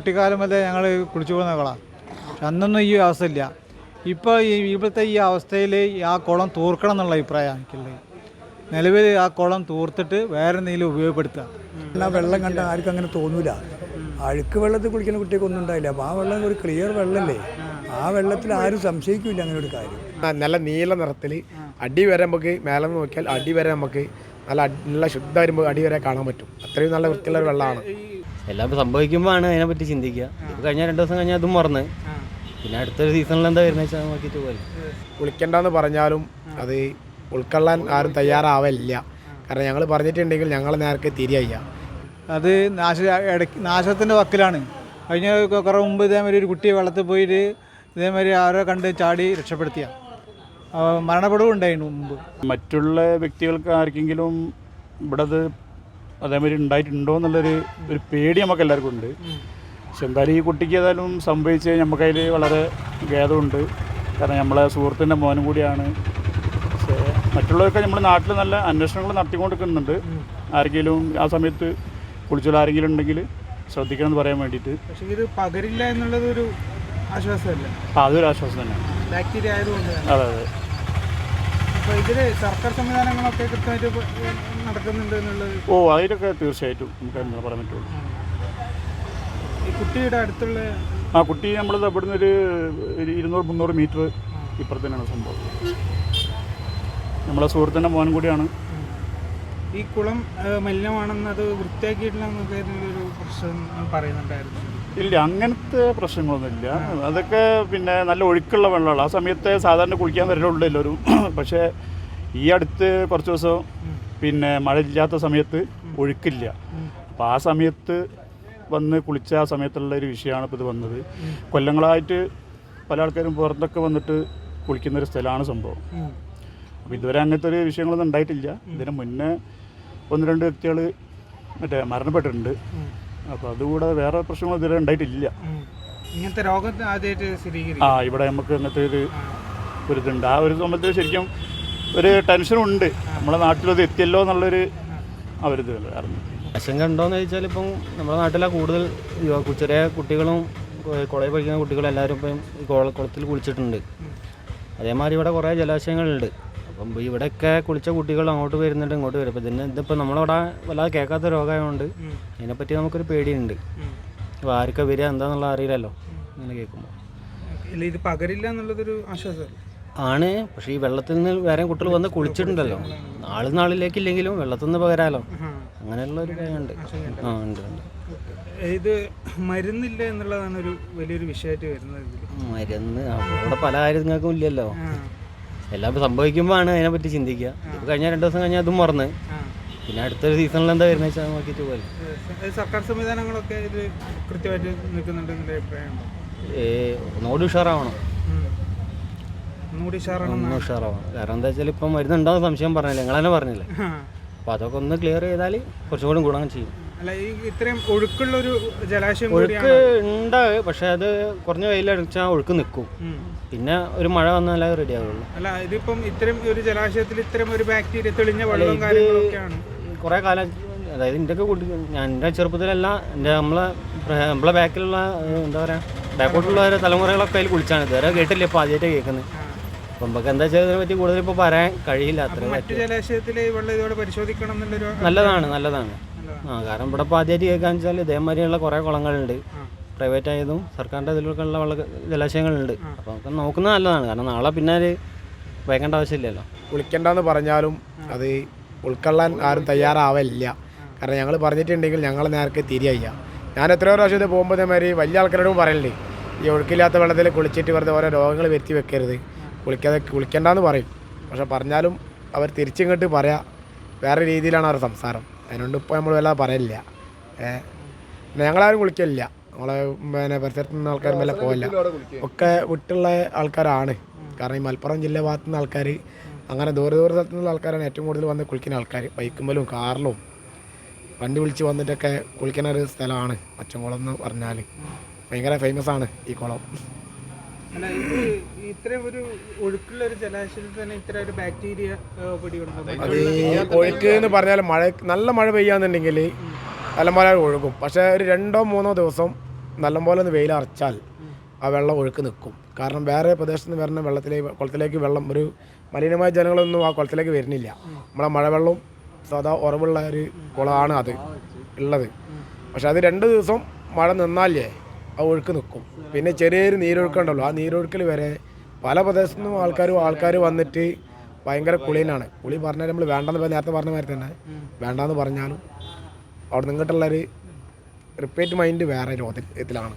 കുട്ടിക്കാലം ഞങ്ങൾ കുളിച്ചു പോകുന്ന കുളമാണ് പക്ഷെ അന്നൊന്നും ഈ അവസ്ഥയില്ല ഇപ്പോൾ ഈ ഇവിടുത്തെ ഈ അവസ്ഥയിൽ ആ കുളം തൂർക്കണം എന്നുള്ള അഭിപ്രായമാണ് എനിക്കുള്ളത് നിലവിൽ ആ കുളം തൂർത്തിട്ട് വേറെ എന്തെങ്കിലും ഉപയോഗപ്പെടുത്തുക. ആ വെള്ളം കണ്ട ആർക്കും അങ്ങനെ തോന്നൂല. അഴുക്ക് വെള്ളത്തിൽ കുളിക്കുന്ന കുട്ടികൾക്ക് ഒന്നും ഉണ്ടായില്ല അപ്പോൾ ആ വെള്ളം ഒരു ക്ലിയർ വെള്ളമല്ലേ ആ വെള്ളത്തിൽ ആരും സംശയിക്കില്ല അങ്ങനെ ഒരു കാര്യം. നല്ല നീല നിറത്തിൽ അടി വരെ നമുക്ക് മേലെ നോക്കിയാൽ അടി വരെ നമുക്ക് നല്ല നല്ല ശുദ്ധ വരുമ്പോൾ അടി വരെ കാണാൻ പറ്റും. അത്രയും നല്ല വൃത്തിയുള്ള വെള്ളമാണ്. എല്ലാം സംഭവിക്കുമ്പോഴാണ് അതിനെപ്പറ്റി ചിന്തിക്കുക. ഇത് കഴിഞ്ഞ രണ്ട് ദിവസം കഴിഞ്ഞാൽ അതും മറന്ന്. പിന്നെ അടുത്തൊരു സീസണിൽ എന്താ വരുന്നത് വെച്ചാൽ നോക്കിയിട്ട് പോലെ കുളിക്കണ്ടെന്ന് പറഞ്ഞാലും അത് ഉൾക്കൊള്ളാൻ ആരും തയ്യാറാവില്ല കാരണം ഞങ്ങൾ പറഞ്ഞിട്ടുണ്ടെങ്കിൽ ഞങ്ങൾ നേരത്തെ തിരിയ്യ അത് നാശ ഇടയ്ക്ക് നാശത്തിന്റെ വക്കിലാണ്. കഴിഞ്ഞ കുറേ മുമ്പ് ഇതേമാതിരി ഒരു കുട്ടിയെ വെള്ളത്തിൽ പോയിട്ട് ഇതേമാതിരി ആരോ കണ്ട് ചാടി രക്ഷപ്പെടുത്തിയ. മരണപ്പെടുവും ഉണ്ടായിരുന്നു മുമ്പ്. മറ്റുള്ള വ്യക്തികൾക്ക് ആർക്കെങ്കിലും ഇവിടെ അത് അതേമാതിരി ഉണ്ടായിട്ടുണ്ടോ എന്നുള്ളൊരു ഒരു പേടി നമുക്ക് എല്ലാവർക്കും ഉണ്ട്. പക്ഷെ എന്തായാലും ഈ കുട്ടിക്ക് ഏതായാലും സംഭവിച്ച് നമുക്കതിൽ വളരെ ഖേദമുണ്ട്. കാരണം നമ്മളെ സുഹൃത്തിന്റെ മോനും കൂടിയാണ്. പക്ഷേ മറ്റുള്ളവർക്ക് നമ്മുടെ നാട്ടിൽ നല്ല അന്വേഷണങ്ങൾ നടത്തിക്കൊണ്ടിരിക്കുന്നുണ്ട്. ആരെങ്കിലും ആ സമയത്ത് കുളിച്ചുള്ള ആരെങ്കിലും ഉണ്ടെങ്കിൽ ശ്രദ്ധിക്കണം എന്ന് പറയാൻ വേണ്ടിയിട്ട്. പക്ഷേ ഇത് പകരില്ല എന്നുള്ളത് ഒരു ആശ്വാസമല്ല? അതൊരു ആശ്വാസം തന്നെയാണ്. ബാക്ടീരിയ ആയതുകൊണ്ട് അതെ അതെ. അപ്പോൾ ഇതിൽ സർക്കാർ സംവിധാനങ്ങളൊക്കെ കൃത്യമായിട്ട് നടക്കുന്നുണ്ട് എന്നുള്ളത് ഓ അതിലൊക്കെ തീർച്ചയായിട്ടും നമുക്ക് എന്താ പറയാൻ പറ്റുള്ളൂ. ഈ കുട്ടിയുടെ അടുത്തുള്ള ആ കുട്ടി നമ്മൾ ഇവിടുന്ന് ഒരു ഒരു ഇരുന്നൂറ് മുന്നൂറ് മീറ്റർ ഇപ്പുറത്തന്നെയാണ് സംഭവം. നമ്മളെ സുഹൃത്തിന്റെ മോൻ കൂടിയാണ്. ഈ കുളം മലിനമാണെന്ന് മലിനമാണെന്നത് വൃത്തിയാക്കിയിട്ടില്ല എന്നൊക്കെ ഒരു പ്രശ്നം പറയുന്നുണ്ടായിരുന്നു. ഇല്ല അങ്ങനത്തെ പ്രശ്നങ്ങളൊന്നുമില്ല. അതൊക്കെ പിന്നെ നല്ല ഒഴുക്കുള്ള വെള്ളമാണ്. ആ സമയത്ത് സാധാരണ കുളിക്കാൻ വരലുള്ളൂ എല്ലാവരും. പക്ഷേ ഈ അടുത്ത് കുറച്ച് ദിവസം പിന്നെ മഴയില്ലാത്ത സമയത്ത് ഒഴുക്കില്ല. അപ്പോൾ ആ സമയത്ത് വന്ന് കുളിച്ച ആ സമയത്തുള്ള ഒരു വിഷയമാണ് ഇപ്പോൾ ഇത് വന്നത്. കൊല്ലങ്ങളായിട്ട് പല ആൾക്കാരും പുറത്തൊക്കെ വന്നിട്ട് കുളിക്കുന്ന ഒരു സ്ഥലമാണ് സംഭവം. അപ്പോൾ ഇതുവരെ അങ്ങനത്തെ ഒരു വിഷയങ്ങളൊന്നും ഉണ്ടായിട്ടില്ല. ഇതിന് മുന്നേ ഒന്ന് രണ്ട് വ്യക്തികൾ മറ്റേ മരണപ്പെട്ടിട്ടുണ്ട്. അപ്പോൾ അതുകൂടാതെ വേറെ പ്രശ്നങ്ങൾ ഇതുവരെ ഉണ്ടായിട്ടില്ല. ഇങ്ങനത്തെ രോഗം ആദ്യമായിട്ട് ആ ഇവിടെ നമുക്ക് അങ്ങനത്തെ ഒരു ഒരു ഇതുണ്ട് ആ ഒരു സമയത്ത് ശരിക്കും ഒരു ടെൻഷനുണ്ട് നമ്മുടെ നാട്ടിലത് എത്തിയല്ലോ എന്നുള്ളൊരു അവരിത് കാരണം ആശങ്ക ഉണ്ടോയെന്ന് ചോദിച്ചാൽ ഇപ്പം നമ്മുടെ നാട്ടിലെ കൂടുതൽ ചെറിയ കുട്ടികളും കുളയിൽ പഠിക്കുന്ന കുട്ടികളും എല്ലാവരും ഇപ്പം കുളത്തിൽ കുളിച്ചിട്ടുണ്ട്. അതേമാതിരി ഇവിടെ കുറേ ജലാശയങ്ങളുണ്ട്. അപ്പം ഇവിടെയൊക്കെ കുളിച്ച കുട്ടികൾ അങ്ങോട്ട് വരുന്നുണ്ട് ഇങ്ങോട്ട് വരും. അപ്പം ഇതിന് ഇതിപ്പോൾ നമ്മളവിടെ വല്ലാതെ കേൾക്കാത്ത രോഗമായതുകൊണ്ട് അതിനെപ്പറ്റി നമുക്കൊരു പേടിയുണ്ട്. അപ്പോൾ ആർക്കാ വരിക എന്താണെന്നുള്ള അറിയില്ലല്ലോ. അങ്ങനെ കേൾക്കുമ്പോൾ. ഇല്ല ഇത് പകരില്ല എന്നുള്ളതൊരു ആശ്വാസം ആണ്. പക്ഷേ ഈ വെള്ളത്തിൽ നിന്ന് വേറെ കുട്ടികൾ വന്ന് കുളിച്ചിട്ടുണ്ടല്ലോ. നാളെ നാളിലേക്കില്ലെങ്കിലും വെള്ളത്തിൽ നിന്ന് പകരാലോ. അങ്ങനെയുള്ള ഒരു കാര്യമുണ്ട് ആ ഉണ്ട് ഉണ്ട്. ഇത് മരുന്നില്ല എന്നുള്ളതാണ് ഒരു വലിയൊരു വിഷയമായിട്ട് വരുന്നത് മരുന്ന് അവിടെ പല കാര്യങ്ങൾക്കും ഇല്ലല്ലോ. എല്ലാം സംഭവിക്കുമ്പോഴാണ് അതിനെപ്പറ്റി ചിന്തിക്കുക. ഇപ്പോൾ കഴിഞ്ഞ രണ്ട് ദിവസം കഴിഞ്ഞാൽ അതും മറന്ന്. പിന്നെ അടുത്തൊരു സീസണിൽ എന്താ വരുന്നത് വെച്ചാൽ നോക്കിയിട്ട് പോലെ സർക്കാർ സംവിധാനങ്ങളൊക്കെ ഇത് കൃത്യമായിട്ട് നിൽക്കുന്നുണ്ട് എന്നുള്ള ഒന്നുകൂടി ഉഷാറാവണം. ഒന്നുകൂടി ഉഷാറാവണം കാരണം എന്താ വെച്ചാൽ ഇപ്പം മരുന്നുണ്ടാകുന്ന സംശയം പറഞ്ഞില്ല? നിങ്ങൾ തന്നെ പറഞ്ഞില്ലേ അപ്പോൾ അതൊക്കെ ഒന്ന് ക്ലിയർ ചെയ്താൽ കുറച്ചും കൂടി ഗുണം ചെയ്യും. അല്ല ഈ ഇത്രയും ഒഴുക്കുള്ള ഒരു ജലാശയം ഒഴുക്ക് ഉണ്ട് പക്ഷെ അത് കുറഞ്ഞ വെയിലടിച്ചാൽ ഒഴുക്ക് നിൽക്കും. പിന്നെ ഒരു മഴ വന്നാലേ റെഡി ആവുള്ളൂ. അല്ല ഇതിപ്പം ഇത്രയും ഒരു ജലാശയത്തിൽ ഇത്തരം ഒരു ബാക്ടീരിയ തെളിഞ്ഞ വെള്ളവും കാര്യങ്ങളൊക്കെയാണ്. കുറേ കാലം അതായത് എന്റെ കുട്ടി ഞാൻ എന്റെ ചെറുപ്പത്തിലല്ല എന്റെ നമ്മളെ നമ്മളെ ബാക്കിലുള്ള എന്താ പറയുക ബാക്കോട്ടുള്ള ഒരു തലമുറകളൊക്കെ അതിൽ കുളിച്ചാണ്. ഇതുവരെ കേട്ടില്ല ഇപ്പോൾ ആദ്യമായിട്ട് കേൾക്കുന്നത് അപ്പം നമുക്ക് എന്താ വെച്ചാൽ ഇതിനെ പറ്റി കൂടുതൽ ഇപ്പോൾ പറയാൻ കഴിയില്ല അത്ര മറ്റു ജലാശയത്തിലെ വെള്ളം ഇതോടെ പരിശോധിക്കണം എന്നുള്ളൊരു നല്ലതാണ് നല്ലതാണ്. ആ കാരണം ഇവിടെ ഇപ്പോൾ ആദ്യമായിട്ട് കേൾക്കാന്ന് വെച്ചാൽ ഇതേമാതിരിയുള്ള കുറേ കുളങ്ങളുണ്ട്. പ്രൈവറ്റ് ആയതും സർക്കാരിന്റെ ഇതിലൊക്കെ ഉള്ള വെള്ള ജലാശയങ്ങളുണ്ട് അപ്പോൾ നമുക്ക് നോക്കുന്നത് നല്ലതാണ്. കാരണം നാളെ പിന്നെ അത് വയ്ക്കേണ്ട ആവശ്യമില്ലല്ലോ. കുളിക്കണ്ടെന്ന് പറഞ്ഞാലും അത് ഉൾക്കൊള്ളാൻ ആരും തയ്യാറാവില്ല കാരണം ഞങ്ങൾ പറഞ്ഞിട്ടുണ്ടെങ്കിൽ ഞങ്ങൾ നേർക്ക് തിരിയ്യ ഞാൻ എത്രയോ പ്രാവശ്യം ഇത് പോകുമ്പോൾ ഇതേമാതിരി വലിയ ആൾക്കാരോടും പറയലുണ്ട്. ഈ ഒഴുക്കില്ലാത്ത വെള്ളത്തിൽ കുളിച്ചിട്ട് വെറുതെ ഓരോ രോഗങ്ങൾ വരുത്തി വെക്കരുത്. കുളിക്കാതെ കുളിക്കേണ്ടെന്ന് പറയും. പക്ഷെ പറഞ്ഞാലും അവർ തിരിച്ചിങ്ങോട്ട് പറയാം. വേറെ രീതിയിലാണ് അവർ സംസാരം. അതിനോണ്ട് ഇപ്പോൾ നമ്മൾ വല്ല പറയില്ല ഞങ്ങളാരും കുളിക്കലില്ല. നമ്മളെ പിന്നെ പരിസരത്ത് നിന്ന് ആൾക്കാർ വല്ല പോകില്ല ഒക്കെ വിട്ടുള്ള ആൾക്കാരാണ്. കാരണം ഈ മലപ്പുറം ജില്ല ഭാഗത്തു നിന്ന് ആൾക്കാർ അങ്ങനെ ദൂര ദൂര സ്ഥലത്തു നിന്നുള്ള ആൾക്കാരാണ് ഏറ്റവും കൂടുതൽ വന്ന് കുളിക്കുന്ന ആൾക്കാർ ബൈക്കുമ്മലും കാറിലും വണ്ടി വിളിച്ച് വന്നിട്ടൊക്കെ കുളിക്കുന്ന ഒരു സ്ഥലമാണ് അച്ചൻകുളം എന്ന് പറഞ്ഞാൽ ഭയങ്കര ഫേമസ് ആണ് ഈ കുളം. അല്ല ഇത് ഇത്രയും ഒരു ഒഴുക്കുള്ള ഒരു ജലാശയത്തിൽ തന്നെ ഇത്ര ഒരു ബാക്ടീരിയ ഈ ഒഴുക്ക് എന്ന് പറഞ്ഞാൽ മഴ നല്ല മഴ പെയ്യാന്നുണ്ടെങ്കിൽ നല്ലപോലെ ഒഴുകും. പക്ഷേ ഒരു രണ്ടോ മൂന്നോ ദിവസം നല്ലപോലെ ഒന്ന് വെയിലറച്ചാൽ ആ വെള്ളം ഒഴുക്ക് നിൽക്കും. കാരണം വേറെ പ്രദേശത്ത് നിന്ന് വരുന്ന വെള്ളത്തിലേക്ക് കുളത്തിലേക്ക് വെള്ളം ഒരു മലിനമായ ജനങ്ങളൊന്നും ആ കുളത്തിലേക്ക് വരുന്നില്ല. നമ്മളെ മഴവെള്ളം സാധാ ഉറവുള്ള ഒരു കുളമാണ് അത് ഉള്ളത്. പക്ഷെ അത് രണ്ട് ദിവസം മഴ നിന്നാലേ ആ ഒഴുക്ക് നിൽക്കും. പിന്നെ ചെറിയൊരു നീരൊഴുക്കുണ്ടല്ലോ ആ നീരൊഴുക്കിൽ വരെ പല പ്രദേശത്തു നിന്നും ആൾക്കാരും ആൾക്കാർ വന്നിട്ട് ഭയങ്കര കുളിയിലാണ്. കുളി പറഞ്ഞാൽ നമ്മൾ വേണ്ടെന്ന് നേരത്തെ പറഞ്ഞ മാതിരി തന്നെ. വേണ്ടാന്ന് പറഞ്ഞാലും അവിടെ നിന്നിട്ടുള്ളൊരു റിപ്പീറ്റ് മൈൻഡ് വേറെ രോഗത്തിലാണ്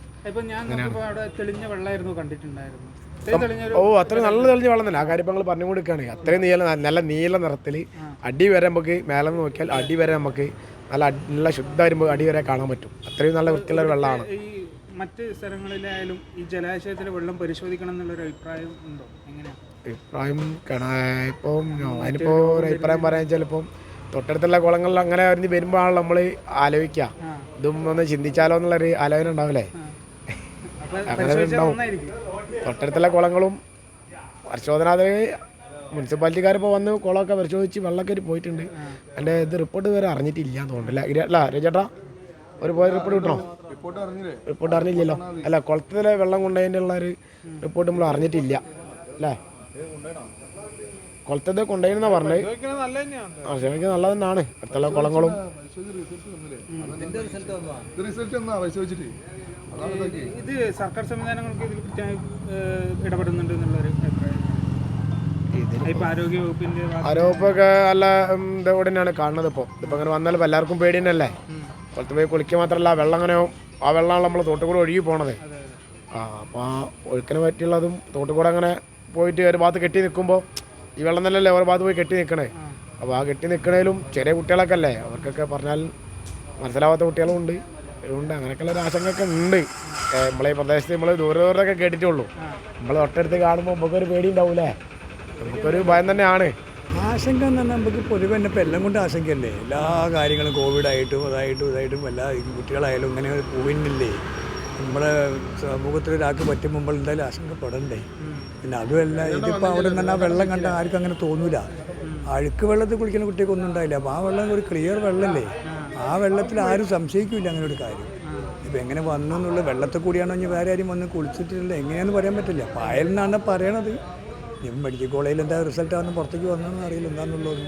ഓ അത്ര നല്ല തെളിഞ്ഞ വെള്ളം തന്നെ. ആ കാര്യം ഞങ്ങൾ പറഞ്ഞു കൊടുക്കുകയാണ് അത്രയും നീല നല്ല നീല നിറത്തിൽ അടി വരെ നമുക്ക് മേലെ നോക്കിയാൽ അടി വരെ നമുക്ക് നല്ല നല്ല വരുമ്പോൾ അടി വരെ കാണാൻ പറ്റും. അത്രയും നല്ല വൃത്തിയുള്ള വെള്ളമാണ്. മറ്റ് സ്ഥലങ്ങളിലായാലും ഈ ജലാശയത്തിലെ വെള്ളം പരിശോധിക്കണം എന്നുള്ളൊരു അഭിപ്രായം ഉണ്ടോ? എങ്ങനെയാണ് അഭിപ്രായം കാണാം ഇപ്പം അതിനിപ്പോൾ ഒരു അഭിപ്രായം പറയാൻ വെച്ചാൽ ഇപ്പം തൊട്ടടുത്തുള്ള കുളങ്ങളിൽ അങ്ങനെ അറിഞ്ഞ് വരുമ്പോഴാണ് നമ്മൾ ആലോചിക്കുക ഇതും ഒന്ന് ചിന്തിച്ചാലോ എന്നുള്ളൊരു ആലോചന ഉണ്ടാവില്ലേ? അങ്ങനെ ഉണ്ടാവും. തൊട്ടടുത്തുള്ള കുളങ്ങളും പരിശോധന മുനിസിപ്പാലിറ്റിക്കാർ ഇപ്പോൾ വന്ന് കുളമൊക്കെ പരിശോധിച്ച് വെള്ളമൊക്കെ പോയിട്ടുണ്ട്. എന്റെ ഇത് റിപ്പോർട്ട് വരെ അറിഞ്ഞിട്ടില്ല എന്ന് തോന്നുന്നില്ല ഇല്ല അല്ല? രജേട്ടാ? ഒരു പോയ റിപ്പോർട്ട് കിട്ടണോ? റിപ്പോർട്ട് അറിഞ്ഞില്ലല്ലോ. അല്ല കുളത്തിലെ വെള്ളം കൊണ്ടതിന്റെ ഉള്ള ഒരു റിപ്പോർട്ട് നമ്മൾ അറിഞ്ഞിട്ടില്ല. അല്ലേ? കുളത്തത് കൊണ്ടുപോയിരുന്ന പറഞ്ഞത്. ആ നല്ല നല്ലത് തന്നെയാണ്. അടുത്തുള്ള കുളങ്ങളും. ഇത് സർക്കാർ സംവിധാനങ്ങൾക്ക് ഇതിൽ കൃത്യമായി ഇടപെടുന്നുണ്ട് എന്നുള്ളൊരു അഭിപ്രായം. ഇപ്പൊ ആരോഗ്യ വകുപ്പിന്റെ ഭാഗത്ത് ആരോപ്പൊക്കെ നല്ല ഇതോടെ തന്നെയാണ് കാണുന്നത് ഇപ്പോൾ ഇപ്പം അങ്ങനെ വന്നാലും എല്ലാവർക്കും പേടി തന്നെയല്ലേ കുളത്ത് പോയി കുളിക്കുക മാത്രമല്ല വെള്ളം അങ്ങനെ ആ വെള്ളമാണ് നമ്മൾ തോട്ടുകൂടെ ഒഴുകി പോണത്. ആ അപ്പോൾ ആ ഒഴുക്കിന് പറ്റിയുള്ളതും തോട്ടുകൂടെ അങ്ങനെ പോയിട്ട് ഒരു ഭാഗത്ത് കെട്ടി നിൽക്കുമ്പോൾ ഈ വെള്ളം തന്നെയല്ലേ ഓരോ ഭാഗത്ത് പോയി കെട്ടി നിൽക്കണേ അപ്പോൾ ആ കെട്ടി നിൽക്കണേലും ചെറിയ കുട്ടികളൊക്കെ അല്ലേ അവർക്കൊക്കെ പറഞ്ഞാൽ മനസ്സിലാവാത്ത കുട്ടികളും ഉണ്ട് ഉണ്ട് അങ്ങനെയൊക്കെയുള്ള ഒരു ആശങ്കയൊക്കെ ഉണ്ട്. നമ്മളെ ഈ പ്രദേശത്ത് നമ്മൾ ദൂരെ ദൂരത്തൊക്കെ കേട്ടിട്ടുള്ളൂ നമ്മൾ തൊട്ടടുത്ത് കാണുമ്പോൾ നമുക്കൊരു പേടി ഉണ്ടാവൂലേ നമുക്കൊരു ഭയം തന്നെയാണ്. ആശങ്ക എന്ന് പറഞ്ഞാൽ നമുക്ക് പൊതുവെ തന്നെ ഇപ്പം എല്ലാം കൊണ്ട് ആശങ്കയല്ലേ? എല്ലാ കാര്യങ്ങളും കോവിഡായിട്ടും അതായിട്ടും ഇതായിട്ടും എല്ലാ കുട്ടികളായാലും ഇങ്ങനെ പോയിന്നില്ലേ നമ്മുടെ സമൂഹത്തിൽ ഒരാൾക്ക് പറ്റും മുമ്പ് എന്തായാലും ആശങ്കപ്പെടണ്ടേ? പിന്നെ അതുമല്ല ഇതിപ്പോൾ അവിടെ നിന്ന് ആ വെള്ളം കണ്ട ആർക്കും അങ്ങനെ തോന്നൂല. അഴുക്ക് വെള്ളത്തിൽ കുളിക്കുന്ന കുട്ടികൾക്കൊന്നും ഉണ്ടായില്ല അപ്പോൾ ആ വെള്ളം ഒരു ക്ലിയർ വെള്ളമല്ലേ ആ വെള്ളത്തിൽ ആരും സംശയിക്കില്ല അങ്ങനെ ഒരു കാര്യം. ഇപ്പം എങ്ങനെ വന്നു എന്നുള്ള വെള്ളത്തിൽ കൂടിയാണോ ഇനി വേറെ ആരും വന്ന് കുളിച്ചിട്ടില്ല? എങ്ങനെയാണെന്ന് പറയാൻ പറ്റില്ല. പായൽ എന്നാണ് പറയണത്. ഇനി മെഡിക്കൽ കോളേജിൽ എന്താ റിസൾട്ട് ആണെന്ന് പുറത്തേക്ക് വന്നതെന്ന് അറിയില്ല. എന്താണെന്നുള്ളത്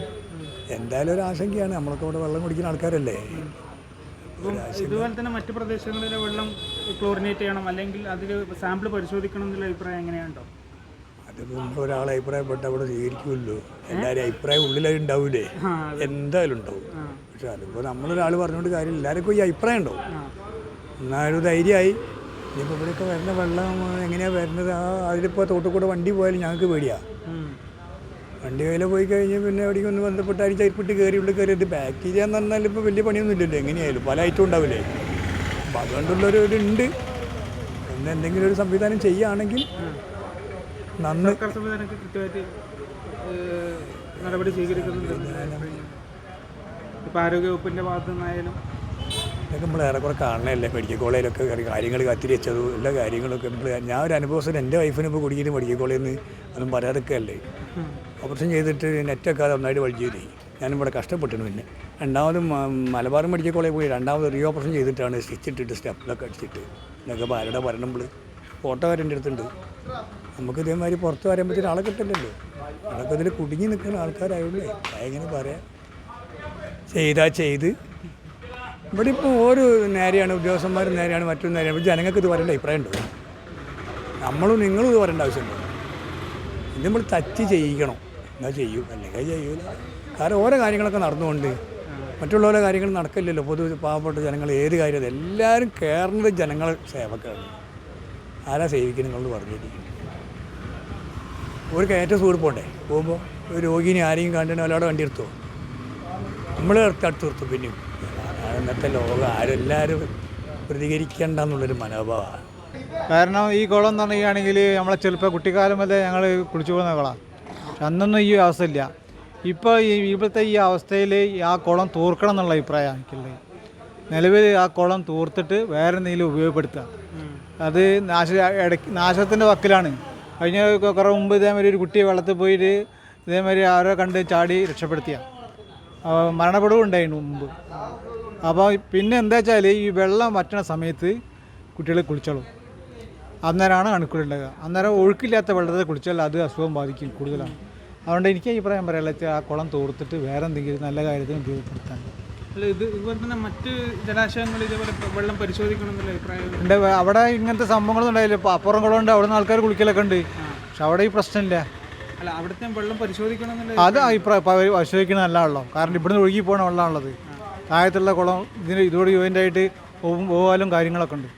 എന്തായാലും ഒരു ആശങ്കയാണ്. നമ്മളൊക്കെ ഇവിടെ വെള്ളം കുടിക്കുന്ന ആൾക്കാരല്ലേ. ഇപ്പം ഇതുപോലെ തന്നെ മറ്റു പ്രദേശങ്ങളിലെ വെള്ളം ക്ലോറിനേറ്റ് ചെയ്യണം. അല്ലെങ്കിൽ അതിൽ സാമ്പിൾ പരിശോധിക്കണം എന്നുള്ള അഭിപ്രായം എങ്ങനെയാണ്ടോ? അതിപ്പോൾ ഒരാളെ അഭിപ്രായപ്പെട്ട അവിടെ സ്വീകരിക്കുമല്ലോ. എല്ലാവരും അഭിപ്രായം ഉണ്ടാവില്ലേ എന്തായാലും ഉണ്ടാവും. പക്ഷെ അതിപ്പോൾ നമ്മളൊരാൾ പറഞ്ഞുകൊണ്ട് കാര്യമില്ല. എല്ലാവർക്കും ഈ അഭിപ്രായം ഉണ്ടാവും. എന്നാലും ധൈര്യമായി. ഇനിയിപ്പോൾ ഇവിടെയൊക്കെ വരുന്ന വെള്ളം എങ്ങനെയാണ് വരുന്നത്? ആ അതിലിപ്പോൾ തോട്ടിൽ കൂടെ വണ്ടി പോയാലും ഞങ്ങൾക്ക് പേടിയാണ് വണ്ടി കയ്യിൽ പോയി കഴിഞ്ഞ് പിന്നെ എവിടേക്കും ഒന്ന് ബന്ധപ്പെട്ട് അരി ചരിപ്പിട്ട് കയറി ഉള്ളിൽ കയറി ഇത് ബാക്ടീരിയ എന്ന് പറഞ്ഞാൽ ഇപ്പോൾ വലിയ പണിയൊന്നും ഇല്ലല്ലോ എങ്ങനെയായാലും പല ഐറ്റം ഉണ്ടാവില്ലേ? അപ്പം അതുകൊണ്ടുള്ളൊരു ഇതുണ്ട്. ഒന്ന് എന്തെങ്കിലും ഒരു സംവിധാനം ചെയ്യുകയാണെങ്കിൽ നന്ന് നടപടി സ്വീകരിക്കുന്നുണ്ട്. ഇപ്പം ആരോഗ്യവകുപ്പിന്റെ ഭാഗത്തു നിന്നായാലും ഇതൊക്കെ നമ്മൾ ഏറെക്കുറെ കാണണമല്ലേ മെഡിക്കൽ കോളേജിലൊക്കെ കാര്യങ്ങൾ കത്തിരിച്ചതും എല്ലാ കാര്യങ്ങളൊക്കെ നമ്മൾ ഞാൻ ഒരു അനുഭവത്തിൽ എന്റെ വൈഫിന് ഇപ്പോൾ കുടിക്കിയിട്ട് മെഡിക്കൽ കോളേജിൽ നിന്ന് ഒന്നും പറയാതൊക്കെയല്ലേ ഓപ്പറേഷൻ ചെയ്തിട്ട് നെറ്റൊക്കെ അത് നന്നായിട്ട് വഴിച്ചേരി ഞാനിവിടെ കഷ്ടപ്പെട്ടിരുന്നു പിന്നെ. രണ്ടാമത് മലബാർ മെഡിക്കൽ കോളേജിൽ പോയി. രണ്ടാമത് റീ ഓപ്പറേഷൻ ചെയ്തിട്ടാണ് സ്റ്റിച്ച് ഇട്ടിട്ട് സ്റ്റെപ്പിലൊക്കെ അടിച്ചിട്ട്. ഇതൊക്കെ ആരുടെ നമ്മൾ ഫോട്ടോ വരെ അടുത്തുണ്ട്. നമുക്ക് ഇതേമാതിരി പുറത്ത് വരുമ്പോഴത്തേന് ആളെ കിട്ടില്ലല്ലോ അതൊക്കെ ഇതിൽ കുടുങ്ങി നിൽക്കുന്ന ആൾക്കാരായുള്ളേ എങ്ങനെ പറയാം? ചെയ്താൽ ചെയ്ത് ഇവിടെ ഇപ്പോൾ ഓരോ നേരെയാണ് ഉദ്യോഗസ്ഥന്മാർ നേരെയാണ് മറ്റൊരു നേരെയാണ്. ജനങ്ങൾക്ക് ഇത് പറയേണ്ട അഭിപ്രായം ഉണ്ട് നമ്മളും നിങ്ങളും ഇത് പറയേണ്ട ആവശ്യമുണ്ട്. ഇത് നമ്മൾ തച്ച് ചെയ്യിക്കണം. എന്നാൽ ചെയ്യും അല്ലെങ്കിൽ ചെയ്യൂല. കാരണം ഓരോ കാര്യങ്ങളൊക്കെ നടന്നുകൊണ്ട് മറ്റുള്ള ഓരോ കാര്യങ്ങൾ നടക്കില്ലല്ലോ. പൊതു പാവപ്പെട്ട ജനങ്ങൾ ഏത് കാര്യം എല്ലാവരും കയറുന്നത് ജനങ്ങൾ സേവക്കാണ് ആരാ സേവിക്കുന്നത് നിങ്ങൾ പറഞ്ഞിരിക്കും ഒരു കയറ്റ സൂട് പോണ്ടേ? പോകുമ്പോൾ ഒരു രോഗിനെ ആരെയും കണ്ടിട്ട് ഒരാളെ വണ്ടി എടുത്തോ? നമ്മൾ അടുത്ത് നിർത്തും പിന്നെയും. ഇന്നത്തെ ലോകം ആരെല്ലാവരും പ്രതികരിക്കേണ്ട എന്നുള്ളൊരു മനോഭാവമാണ്. കാരണം ഈ കുളം എന്ന് പറയുകയാണെങ്കിൽ നമ്മളെ ചെറുപ്പം കുട്ടിക്കാലം മുതലേ ഞങ്ങൾ കുളിച്ചു പോകുന്ന കുളമാണ് അന്നൊന്നും ഈ അവസ്ഥയില്ല ഇപ്പോൾ ഈ ഇവിടുത്തെ ഈ അവസ്ഥയിൽ ആ കുളം തൂർക്കണം എന്നുള്ള അഭിപ്രായമാണ് എനിക്കുള്ളത് നിലവിൽ ആ കുളം തൂർത്തിട്ട് വേറെ എന്തെങ്കിലും ഉപയോഗപ്പെടുത്തുക. അത് നാശ ഇടയ്ക്ക് നാശത്തിന്റെ വക്കിലാണ്. കഴിഞ്ഞ കുറേ മുമ്പ് ഇതേമാതിരി ഒരു കുട്ടി വെള്ളത്തിൽ പോയിട്ട് ഇതേമാതിരി ആരോ കണ്ട് ചാടി രക്ഷപ്പെടുത്തിയ. മരണപ്പെടുകയും ഉണ്ടായിരുന്നു മുമ്പ്. അപ്പോൾ പിന്നെ എന്താ വെച്ചാൽ ഈ വെള്ളം വറ്റണ സമയത്ത് കുട്ടികൾ കുളിച്ചോളും. അന്നേരമാണ് അണുക്കളുണ്ടാകുക അന്നേരം ഒഴുക്കില്ലാത്ത വെള്ളത്തിൽ കുളിച്ചാൽ അത് അസുഖം ബാധിക്കും കൂടുതലാണ്. അതുകൊണ്ട് എനിക്ക് അഭിപ്രായം പറയാനുള്ള വെച്ചാൽ ആ കുളം തോർത്തിട്ട് വേറെ എന്തെങ്കിലും നല്ല കാര്യത്തിന് ഉപയോഗപ്പെടുത്താൻ. അല്ല ഇത് ഇതുപോലെ തന്നെ മറ്റ് ജലാശയങ്ങൾ ഇതേപോലെ പ- വെള്ളം പരിശോധിക്കണം എന്നുള്ള അഭിപ്രായം അവിടെ ഇങ്ങനത്തെ സംഭവങ്ങളൊന്നും ഉണ്ടായില്ല. ഇപ്പോൾ അപ്പുറം കുളമുണ്ട് അവിടെ നിന്ന് ആൾക്കാർ കുളിക്കലൊക്കെ ഉണ്ട്. പക്ഷെ അവിടെ ഈ പ്രശ്നമില്ല. അല്ല അവിടുത്തെ വെള്ളം പരിശോധിക്കണം എന്നുള്ള അത് അഭിപ്രായം പരിശോധിക്കണം നല്ലതാണല്ലോ. കാരണം ഇവിടുന്ന് ഒഴുകി പോകണ വെള്ളമാണുള്ളത്. താഴത്തുള്ള കുളം ഇതിന് ഇതോട് ജോയിന്റ് ആയിട്ട് പോകും പോകാലും കാര്യങ്ങളൊക്കെ ഉണ്ട്.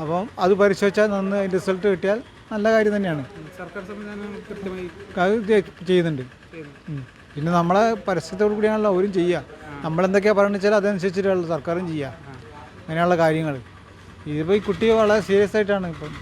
അപ്പം അത് പരിശോധിച്ചാൽ നന്ന് അതിന്റെ റിസൾട്ട് കിട്ടിയാൽ നല്ല കാര്യം തന്നെയാണ്. സർക്കാർ ചെയ്യുന്നുണ്ട്. പിന്നെ നമ്മളെ പരസ്യത്തോടു കൂടിയാണല്ലോ അവരും ചെയ്യുക നമ്മളെന്തൊക്കെയാണ് പറയുന്നത് വെച്ചാൽ അതനുസരിച്ചിട്ടുള്ള സർക്കാരും ചെയ്യുക അങ്ങനെയുള്ള കാര്യങ്ങൾ ഇതിപ്പോൾ ഈ കുട്ടി വളരെ സീരിയസ് ആയിട്ടാണ് ഇപ്പം